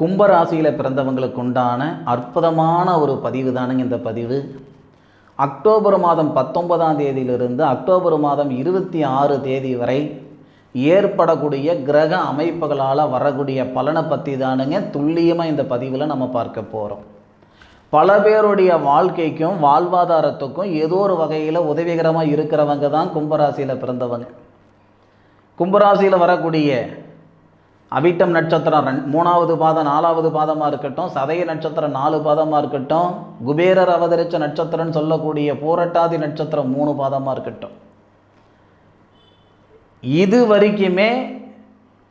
கும்பராசியில் பிறந்தவங்களுக்கு உண்டான அற்புதமான ஒரு பதிவு தானுங்க இந்த பதிவு. அக்டோபர் மாதம் பத்தொன்பதாம் தேதியிலிருந்து அக்டோபர் மாதம் இருபத்தி ஆறு தேதி வரை ஏற்படக்கூடிய கிரக அமைப்புகளால் வரக்கூடிய பலனை பற்றி தானுங்க துல்லியமாக இந்த பதிவில் நம்ம பார்க்க போகிறோம் பல பேருடைய வாழ்க்கைக்கும் வாழ்வாதாரத்துக்கும் ஏதோ ஒரு வகையில் உதவிகரமாக இருக்கிறவங்க தான் கும்பராசியில் பிறந்தவங்க. கும்பராசியில் வரக்கூடிய அவிட்டம் நட்சத்திரம் ரெண் மூணாவது பாதம் நாலாவது பாதமாக இருக்கட்டும் சதய நட்சத்திரம் நாலு பாதமாக இருக்கட்டும் குபேரர் அவதரித்த நட்சத்திரம்னு சொல்லக்கூடிய பூரட்டாதி நட்சத்திரம் மூணு பாதமாக இருக்கட்டும். இது வரைக்குமே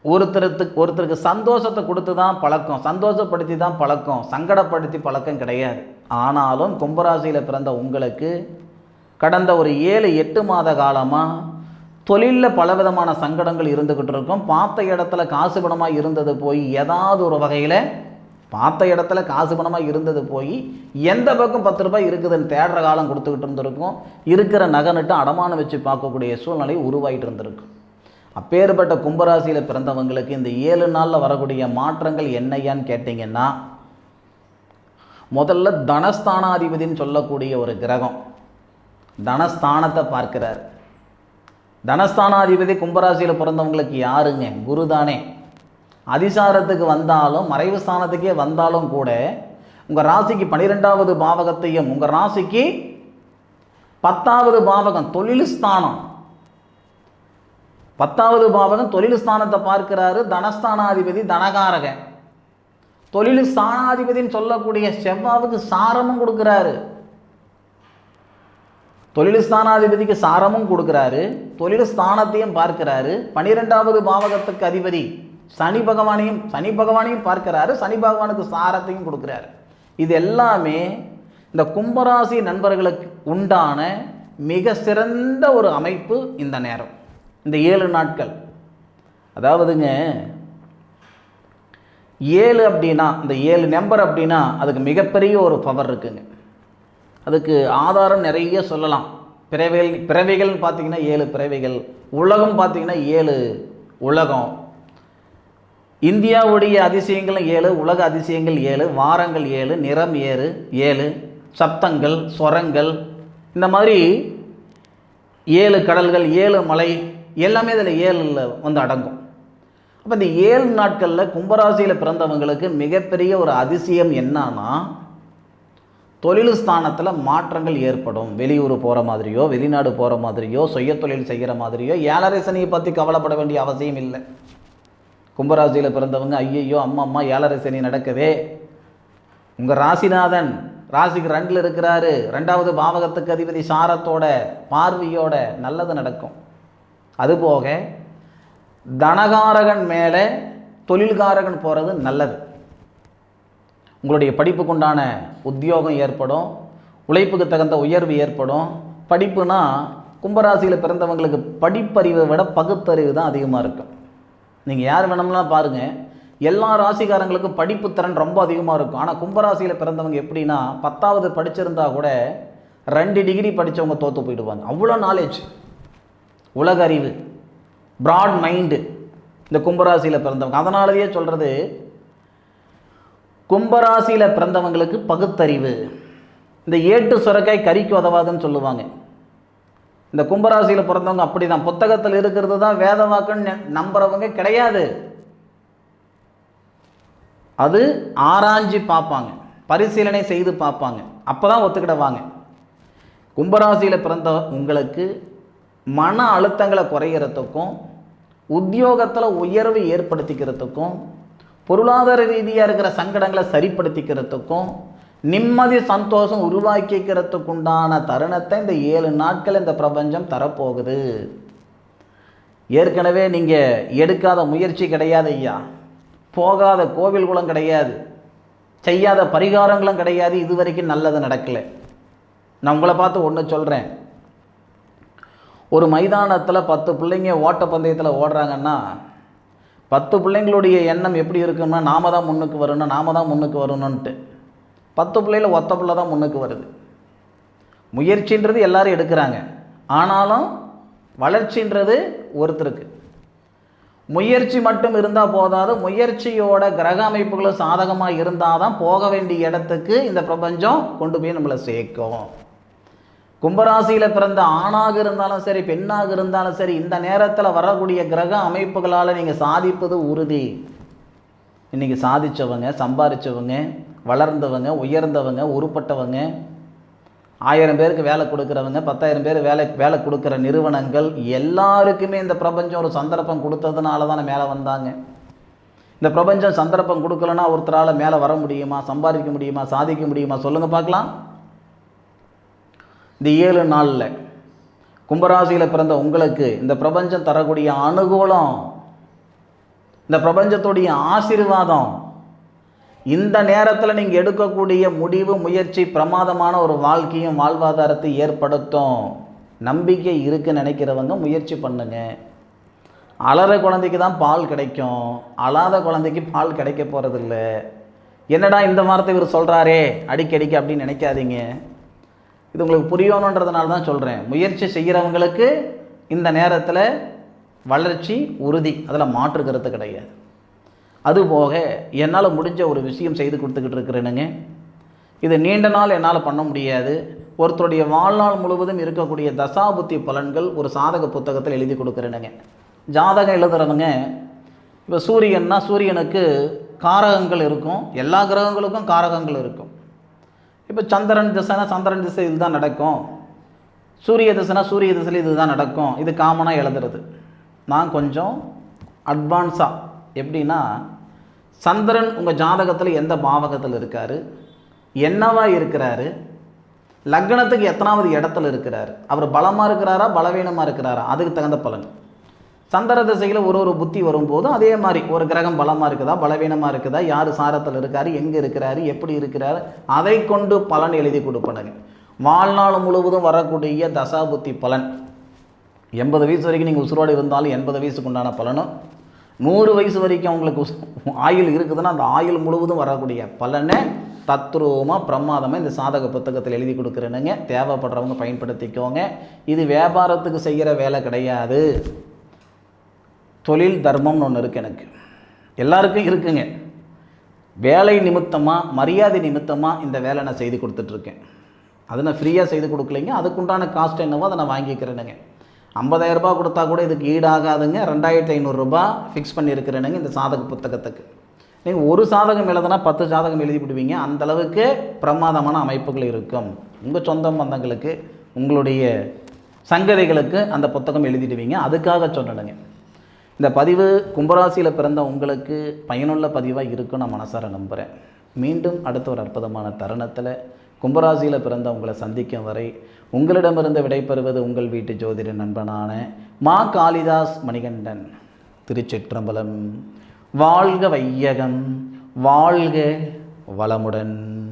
ஒருத்தருக்கு ஒருத்தருக்கு சந்தோஷத்தை கொடுத்து தான் பழக்கம் சந்தோஷப்படுத்தி தான் பழக்கம் சங்கடப்படுத்தி பழக்கம் கிடையாது. ஆனாலும் கும்பராசியில் பிறந்த உங்களுக்கு கடந்த ஒரு ஏழு எட்டு மாத காலமாக தொழிலில் பலவிதமான சங்கடங்கள் இருந்துக்கிட்டு இருக்கும் பார்த்த இடத்துல காசு பணமாக இருந்தது போய் ஏதாவது ஒரு வகையில் பார்த்த இடத்துல காசு பணமாக இருந்தது போய் எந்த பக்கம் பத்து ரூபாய் இருக்குதுன்னு தேடுற காலம் கொடுத்துக்கிட்டு இருந்திருக்கும். இருக்கிற நகை அடமானம் வச்சு பார்க்கக்கூடிய சூழ்நிலை உருவாகிட்டு இருந்திருக்கும் அப்பேற்பட்ட கும்பராசியில் பிறந்தவங்களுக்கு இந்த ஏழு நாளில் வரக்கூடிய மாற்றங்கள் என்னையான்னு கேட்டிங்கன்னா முதல்ல தனஸ்தானாதிபதின்னு சொல்லக்கூடிய ஒரு கிரகம் தனஸ்தானத்தை பார்க்கிறார். தனஸ்தானாதிபதி கும்பராசியில் பிறந்தவங்களுக்கு யாருங்க? குரு தானே அதிசாரத்துக்கு வந்தாலும் மறைவு ஸ்தானத்துக்கே வந்தாலும் கூட உங்கள் ராசிக்கு பன்னிரெண்டாவது பாவகத்தையும் உங்கள் ராசிக்கு பத்தாவது பாவகம் தொழில் ஸ்தானம். பத்தாவது பாவகம் தொழில் ஸ்தானத்தை பார்க்கிறாரு தனஸ்தானாதிபதி தனகாரகன். தொழில் ஸ்தானாதிபதின்னு சொல்லக்கூடிய செவ்வாவுக்கு சாரமும் கொடுக்குறாரு. தொழில் ஸ்தானாதிபதிக்கு சாரமும் கொடுக்குறாரு. தொழில் ஸ்தானத்தையும் பார்க்கிறாரு. பனிரெண்டாவது பாவகத்துக்கு அதிபதி சனி பகவானையும் சனி பகவானையும் பார்க்கிறாரு. சனி பகவானுக்கு சாரத்தையும் கொடுக்குறாரு. இது எல்லாமே இந்த கும்பராசி நண்பர்களுக்கு உண்டான மிக சிறந்த ஒரு அமைப்பு இந்த நேரம். இந்த ஏழு நாட்கள். அதாவதுங்க ஏழு அப்படின்னா இந்த ஏழு நம்பர் அப்படின்னா அதுக்கு மிகப்பெரிய ஒரு பவர் இருக்குங்க. அதுக்கு ஆதாரம் நிறைய சொல்லலாம். பிறவைகள் பிறவைகள்னு பார்த்தீங்கன்னா ஏழு பிறவைகள். உலகம் பார்த்தீங்கன்னா ஏழு உலகம். இந்தியாவுடைய அதிசயங்கள் ஏழு உலக அதிசயங்கள் ஏழு வாரங்கள் ஏழு நிறம் ஏழு ஏழு சப்தங்கள் ஸ்வரங்கள். இந்த மாதிரி ஏழு கடல்கள் ஏழு மலை எல்லாமே இதில் ஏழில் வந்து அடங்கும். அப்போ இந்த ஏழு நாட்களில் கும்பராசியில் பிறந்தவங்களுக்கு மிகப்பெரிய ஒரு அதிசயம் என்னன்னா தொழில் ஸ்தானத்தில் மாற்றங்கள் ஏற்படும். வெளியூர் போகிற மாதிரியோ வெளிநாடு போகிற மாதிரியோ சுய தொழில் செய்கிற மாதிரியோ ஏழரை சனியை பற்றி கவலைப்பட வேண்டிய அவசியம் இல்லை. கும்பராசியில் பிறந்தவங்க ஐயையோ அம்மா அம்மா ஏழரை சனி நடக்குதே உங்கள் ராசிநாதன் ராசிக்கு ரெண்டில் இருக்கிறாரு. ரெண்டாவது பாவகத்துக்கு அதிபதி சாரத்தோட பார்வையோட நல்லது நடக்கும். அதுபோக தனகாரகன் மேலே தொழில்காரகன் போகிறது நல்லது. உங்களுடைய படிப்புக்குண்டான உத்தியோகம் ஏற்படும் உழைப்புக்கு தகுந்த உயர்வு ஏற்படும். படிப்புனா கும்பராசியில் பிறந்தவங்களுக்கு படிப்பறிவை விட பகுத்தறிவு தான் அதிகமாக இருக்கும். நீங்கள் யார் வேணும்லாம் பாருங்கள் எல்லா ராசிக்காரங்களுக்கும் படிப்பு திறன் ரொம்ப அதிகமாக இருக்கும். ஆனால் கும்பராசியில் பிறந்தவங்க எப்படின்னா பத்தாவது படிச்சிருந்தா கூட ரெண்டு டிகிரி படித்தவங்க தோற்று போயிடுவாங்க. அவ்வளோ நாலேஜ் உலக அறிவு ப்ராட் மைண்டு இந்த கும்பராசியில் பிறந்தவங்க. அதனாலயே சொல்கிறது கும்பராசியில் பிறந்தவங்களுக்கு பகுத்தறிவு. இந்த ஏட்டு சுரக்காய் கறிக்கு உதவாதுன்னு சொல்லுவாங்க. இந்த கும்பராசியில் பிறந்தவங்க அப்படி தான் புத்தகத்தில் இருக்கிறது தான் வேத வாக்குன்னு நம்புறவங்க கிடையாது. அது ஆராய்ஞ்சு பார்ப்பாங்க. பரிசீலனை செய்து பார்ப்பாங்க. அப்போ தான் ஒத்துக்கிடுவாங்க. கும்பராசியில் பிறந்த உங்களுக்கு மன அழுத்தங்களை குறையிறதுக்கும் உத்தியோகத்தில் உயர்வு ஏற்படுத்திக்கிறதுக்கும் பொருளாதார ரீதியாக இருக்கிற சங்கடங்களை சரிப்படுத்திக்கிறதுக்கும் நிம்மதி சந்தோஷம் உருவாக்கிக்கிறதுக்குண்டான தருணத்தை இந்த ஏழு நாட்கள் இந்த பிரபஞ்சம் தரப்போகுது. ஏற்கனவே நீங்கள் எடுக்காத முயற்சி கிடையாது ஐயா. போகாத கோவில் குளம் கிடையாது. செய்யாத பரிகாரங்களும் கிடையாது. இது வரைக்கும் நல்லது நடக்கலை. நான் உங்களை பார்த்து ஒன்று சொல்கிறேன் ஒரு மைதானத்தில் பத்து பிள்ளைங்க ஓட்டப்பந்தயத்தில் ஓடுறாங்கன்னா பத்து பிள்ளைங்களுடைய எண்ணம் எப்படி இருக்குன்னா நாம தான் முன்னுக்கு வரணும் நாம தான் முன்னுக்கு வரணுன்ட்டு பத்து பிள்ளையில் ஒத்த பிள்ளை தான் முன்னுக்கு வருது. முயற்சின்றது எல்லாரும் எடுக்கிறாங்க. ஆனாலும் வளர்ச்சின்றது ஒருத்தருக்கு. முயற்சி மட்டும் இருந்தால் போதாது முயற்சியோட கிரக அமைப்புகளும் சாதகமாக இருந்தால் தான் போக வேண்டிய இடத்துக்கு இந்த பிரபஞ்சம் கொண்டு போய் நம்மளை சேர்க்கும். கும்பராசியில் பிறந்த ஆணாக இருந்தாலும் சரி பெண்ணாக இருந்தாலும் சரி இந்த நேரத்தில் வரக்கூடிய கிரக அமைப்புகளால் நீங்கள் சாதிப்பது உறுதி. இன்றைக்கி சாதித்தவங்க சம்பாதிச்சவங்க வளர்ந்தவங்க உயர்ந்தவங்க உருப்பட்டவங்க ஆயிரம் பேருக்கு வேலை கொடுக்குறவங்க பத்தாயிரம் பேர் வேலை வேலை கொடுக்குற நிறுவனங்கள் எல்லாருக்குமே இந்த பிரபஞ்சம் ஒரு சந்தர்ப்பம் கொடுத்ததுனால தானே மேலே வந்தாங்க. இந்த பிரபஞ்சம் சந்தர்ப்பம் கொடுக்கலன்னா ஒருத்தரால் மேலே வர முடியுமா சம்பாதிக்க முடியுமா சாதிக்க முடியுமா சொல்லுங்கள் பார்க்கலாம். இந்த ஏழு நாளில் கும்பராசியில் பிறந்த உங்களுக்கு இந்த பிரபஞ்சம் தரக்கூடிய அனுகூலம் இந்த பிரபஞ்சத்துடைய ஆசீர்வாதம் இந்த நேரத்தில் நீங்கள் எடுக்கக்கூடிய முடிவு முயற்சி பிரமாதமான ஒரு வாழ்க்கையும் வாழ்வாதாரத்தை ஏற்படுத்தும். நம்பிக்கை இருக்குன்னு நினைக்கிறவங்க முயற்சி பண்ணுங்க. அலற குழந்தைக்கு தான் பால் கிடைக்கும். அழாத குழந்தைக்கு பால் கிடைக்க போகிறதில்ல என்னடா இந்த வார்த்தை இவர் சொல்கிறாரே அடிக்கடிக்கு அப்படின்னு நினைக்காதீங்க. இது உங்களுக்கு புரியணுன்றதுனால தான் சொல்கிறேன் முயற்சி செய்கிறவங்களுக்கு இந்த நேரத்தில் வளர்ச்சி உறுதி அதில் மாற்று கருத்து கிடையாது. அதுபோக என்னால் முடிஞ்ச ஒரு விஷயம் செய்து கொடுத்துக்கிட்டு இருக்கிறேனுங்க. இது நீண்ட நாள் என்னால் பண்ண முடியாது. ஒருத்தருடைய வாழ்நாள் முழுவதும் இருக்கக்கூடிய தசாபுத்தி பலன்கள் ஒரு சாதக புத்தகத்தில் எழுதி கொடுக்குறேனுங்க. ஜாதகம் எழுதுறவங்க இப்போ சூரியன்னா சூரியனுக்கு காரகங்கள் இருக்கும். எல்லா கிரகங்களுக்கும் காரகங்கள் இருக்கும். இப்போ சந்திரன் திசைனா சந்திரன் திசை இதுதான் நடக்கும். சூரிய திசைனா சூரிய திசையில் இதுதான் நடக்கும். இது காமனாக எழுதுறது. நான் கொஞ்சம் அட்வான்ஸாக எப்படின்னா சந்திரன் உங்கள் ஜாதகத்தில் எந்த பாவகத்தில் இருக்கார்? என்னவாக இருக்கிறாரு? லக்னத்துக்கு எத்தனாவது இடத்துல இருக்கிறார்? அவர் பலமாக இருக்கிறாரா? பலவீனமாக இருக்கிறாரா? அதுக்கு தகுந்த பலன். சந்திர திசையில் ஒரு ஒரு புத்தி வரும்போதும் அதே மாதிரி ஒரு கிரகம் பலமாக இருக்குதா பலவீனமாக இருக்குதா யார் சாரத்தில் இருக்கார் எங்கே இருக்கிறாரு எப்படி இருக்கிறாரு அதை கொண்டு பலன் எழுதி கொடுப்பனுங்க. வாழ்நாள் முழுவதும் வரக்கூடிய தசாபுத்தி பலன். எண்பது வயசு வரைக்கும் நீங்கள் உசுரோடு இருந்தாலும் எண்பது வயசுக்கு உண்டான பலனும் நூறு வயசு வரைக்கும் உங்களுக்கு ஆயுள் இருக்குதுன்னா அந்த ஆயுள் முழுவதும் வரக்கூடிய பலனை தத்ரூபமாக பிரமாதமாக இந்த சாதக புத்தகத்தில் எழுதி கொடுக்குறேனுங்க. தேவைப்படுறவங்க பயன்படுத்திக்கோங்க. இது வியாபாரத்துக்கு செய்கிற வேலை கிடையாது. தொழில் தர்மம்னு ஒன்று இருக்குது எனக்கு. எல்லாருக்கும் இருக்குங்க. வேலை நிமித்தமாக மரியாதை நிமித்தமாக இந்த வேலை நான் செய்து கொடுத்துட்ருக்கேன். அதை நான் ஃப்ரீயாக செய்து கொடுக்கலைங்க. அதுக்குண்டான காஸ்ட் என்னவோ அதை நான் வாங்கிக்கிறேனுங்க. 50000 ரூபாய் கொடுத்தா கூட இதுக்கு ஈடாகாதுங்க. ரெண்டாயிரத்தி ஐநூறுரூபா ஃபிக்ஸ் பண்ணியிருக்கிறேனுங்க இந்த சாதக புத்தகத்துக்கு. நீங்கள் ஒரு சாதகம் எழுதுனா பத்து சாதகம் எழுதி விடுவீங்க. அந்தளவுக்கு பிரமாதமான அமைப்புகள் இருக்கும். உங்கள் சொந்த பந்தங்களுக்கு உங்களுடைய சங்கதிகளுக்கு அந்த புத்தகம் எழுதிடுவீங்க. அதுக்காக சொன்னனுங்க. இந்த பதிவு கும்பராசியில் பிறந்த உங்களுக்கு பயனுள்ள பதிவாக இருக்கும் நான் மனசார நம்புகிறேன் மீண்டும் அடுத்த ஒரு அற்புதமான தருணத்தில் கும்பராசியில் பிறந்த உங்களை சந்திக்கும் வரை உங்களிடமிருந்து விடைபெறுவது உங்கள் வீட்டு ஜோதிட நண்பனான மா காளிதாஸ் மணிகண்டன். திருச்சிற்றம்பலம். வாழ்க வையகம் வாழ்க வளமுடன்.